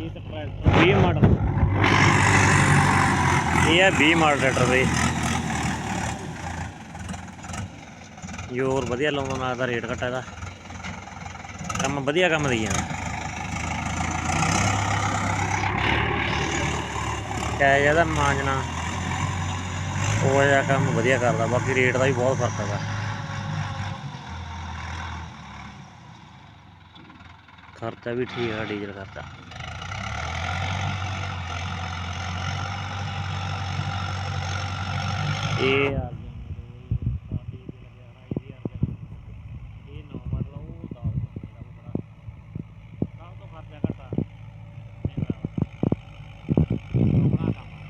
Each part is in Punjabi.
ਟਰੈਕਟਰ 20 ਮਾਡਲ ਇਹ ਹੈ 20 ਮਾਡਲ ਟਰੈਕਟਰ ਬਈ ਜੋਰ ਵਧੀਆ ਲਾਉਂਦਾ ਨਾਲ ਦਾ ਰੇਟ ਘੱਟ ਇਹਦਾ ਕੰਮ ਵਧੀਆ ਕੰਮ ਦਈ ਜਾਂਦਾ ਕਿਆ ਜ਼ਿਆਦਾ ਮਾਂਜਣਾ ਉਹ ਜਿਹਾ ਕੰਮ ਵਧੀਆ ਕਰਦਾ, ਬਾਕੀ ਰੇਟ ਦਾ ਵੀ ਬਹੁਤ ਫ਼ਰਕ ਹੈਗਾ। ਖਰਚਾ ਵੀ ਠੀਕ ਹੈ ਡੀਜ਼ਲ ਖਰਚਾ। ਇਹ ਆ ਇਹ ਨੌ ਮਾਡਲ ਆ, ਉਹ ਦਸ ਮਾਡਲ ਦਾ ਉਹ ਬੜਾ ਸਭ ਤੋਂ ਖਰਚਾ ਘੱਟ ਆ ਮਹਿੰਦਰਾ ਦਾ। ਆਪਣਾ ਕੰਮ ਆ।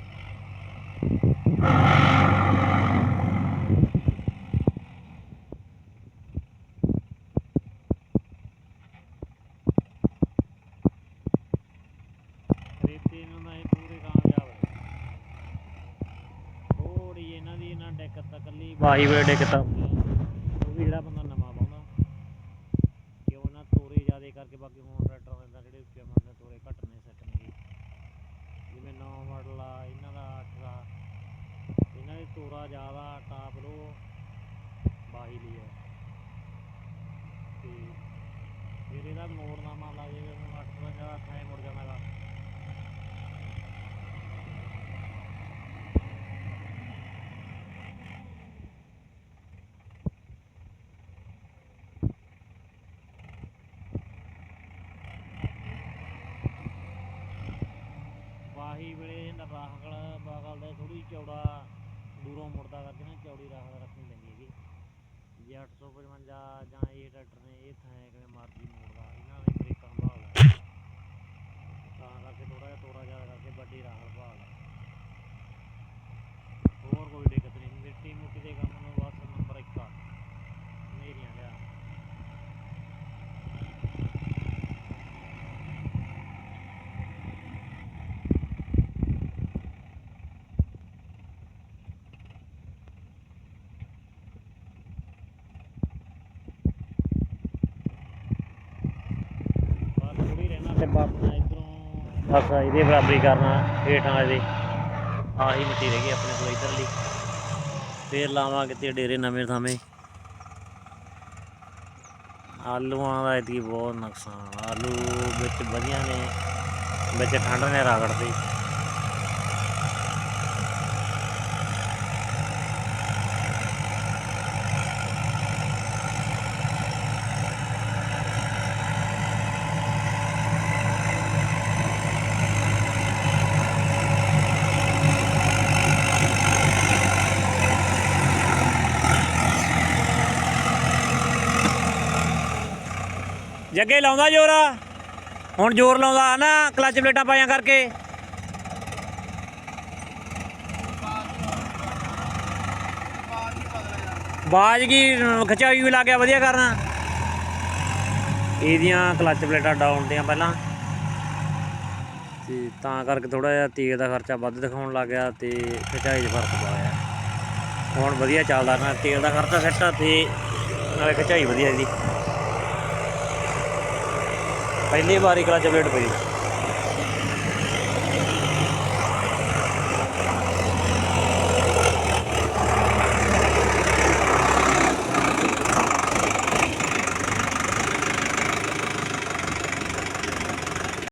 ਰੇਤੇ ਨੂੰ ਨਾ ਇਹ ਪੂਰੇ ਕਾਮਯਾਬ ਹੈ ਥੋੜੀ ਇਹਨਾਂ ਡੈਕ ਤਾਂ ਕੱਲੀ ਬਾਈ ਵੇ ਡੈਕ ਤਾਂ ਉਹ ਵੀ ਜਿਹੜਾ ਬੰਦਾ ਨਵਾਂ ਪਾਉਂਦਾ ਕਿ ਉਹਨਾਂ ਤੋਰੇ ਜ਼ਿਆਦੇ ਕਰਕੇ ਬਾਕੀ ਹੁਣ ਟਰੈਕਟਰ ਦਾ ਜਿਹੜੇ ਉੱਚੇ ਮੰਨਦੇ ਤੋਰੇ ਘੱਟ ਨੇ ਸੈੱਟ ਨੇ ਜਿਵੇਂ 9 ਮਾਡਲ ਆ, ਇਹਨਾਂ ਦਾ 8 ਦਾ। ਇਹਨਾਂ ਦੀ ਤੋਰਾ ਜ਼ਿਆਦਾ ਟਾਪ ਲੋ ਬਾਈ ਲਈ ਹੈ ਤੇ ਫਿਰ ਇਹਦਾ ਮੋੜਨਾ ਮੰਨ ਲਾ ਜੇ ਹੁਣ 8 ਦਾ ਜ਼ਿਆਦਾ ਥਾਂ ਮੁੜ ਜਾਂਦਾ ਗਾ ਵਾਹੀ ਵੇਲੇ ਰਾਹਗਲ ਬਾਗਲ ਦਾ ਥੋੜੀ ਚੌੜਾ ਦੂਰੋਂ ਮੁੜਦਾ ਕਰਕੇ ਨਾ ਚੌੜੀ ਰਾਹਗਲ ਰੱਖਣੀ ਪੈਂਦੀ ਹੈਗੀ। ਜੇ 855 ਜਾਂ ਇਹ ਟਰੈਕਟਰ ਨੇ, ਇਹ ਥਾਂ ਕਿਵੇਂ ਮਰਜ਼ੀ ਮੋੜਦਾ, ਇਹਨਾਂ ਦੇ ਬ੍ਰੇਕਾਂ ਭਾਲਦਾ। ਤਾਂ ਕਰਕੇ ਥੋੜਾ ਜਿਹਾ ਤੋੜਾ ਜ਼ਿਆਦਾ ਕਰਕੇ ਵੱਡੀ ਰਾਹਗਲ ਭਾਲਦਾ ਹੋਰ ਕੋਈ ਦਿੱਕਤ ਨਹੀਂ ਮਿੱਟੀ ਮੁੱਟੀ ਦੇ ਕੰਮ ਨੂੰ ਬਸ ਨੰਬਰ 1 ਆ ਮੇਰੀਆਂ ਲਿਆ ਬਸ ਥੋੜੀ ਰਹਿਣਾ ਤੇ ਇਧਰੋਂ। ਬਸ ਇਹਦੇ ਬਰਾਬਰੀ ਕਰਨਾ, ਹੇਠਾਂ ਇਹਦੇ ਆਹੀ ਮਿੱਟੀ ਰਹਿ ਗਈ ਆਪਣੇ ਕੋਲ ਇਧਰਲੀ। ਫੇਰ ਲਾਵਾਂਗੇ ਤੇ ਡੇਰੇ ਨਵੇਂ ਥਾਵੇਂ। ਆਲੂਆਂ ਦਾ ਇਤਕੀ ਬਹੁਤ ਨੁਕਸਾਨ। ਆਲੂ ਵਿੱਚ ਵਧੀਆ ਨੇ, ਵਿੱਚ ਠੰਡ ਨੇ ਰਗੜਦੇ। ਜੱਗੇ ਲਾਉਂਦਾ ਜ਼ੋਰ ਹੁਣ ਜ਼ੋਰ ਲਾਉਂਦਾ ਨਾ, ਕਲੱਚ ਪਲੇਟਾਂ ਪਾਈਆਂ ਕਰਕੇ। ਬਾਜ ਕੀ ਖਚਾਈ ਵੀ ਲੱਗਿਆ ਵਧੀਆ ਕਰਨਾ। ਇਹਦੀਆਂ ਕਲਚ ਪਲੇਟਾਂ ਡਾਊਨ ਦੀਆਂ ਪਹਿਲਾਂ। ਤੇ ਤਾਂ ਕਰਕੇ ਥੋੜਾ ਜਿਹਾ ਤੇਲ ਦਾ ਖਰਚਾ ਵੱਧ ਦਿਖਾਉਣ ਲੱਗ ਗਿਆ ਤੇ ਖਚਾਈ 'ਚ ਫ਼ਰਕ ਪਾਇਆ ਹੁਣ ਵਧੀਆ ਚੱਲਦਾ ਨਾ ਤੇਲ ਦਾ ਖਰਚਾ ਸੈੱਟ ਆ ਤੇ ਨਾਲੇ ਖਚਾਈ ਵਧੀਆ ਇਹਦੀ। ਪਹਿਲੀ ਵਾਰੀ ਕਲੱਚ ਪਲੇਟ ਪਈ।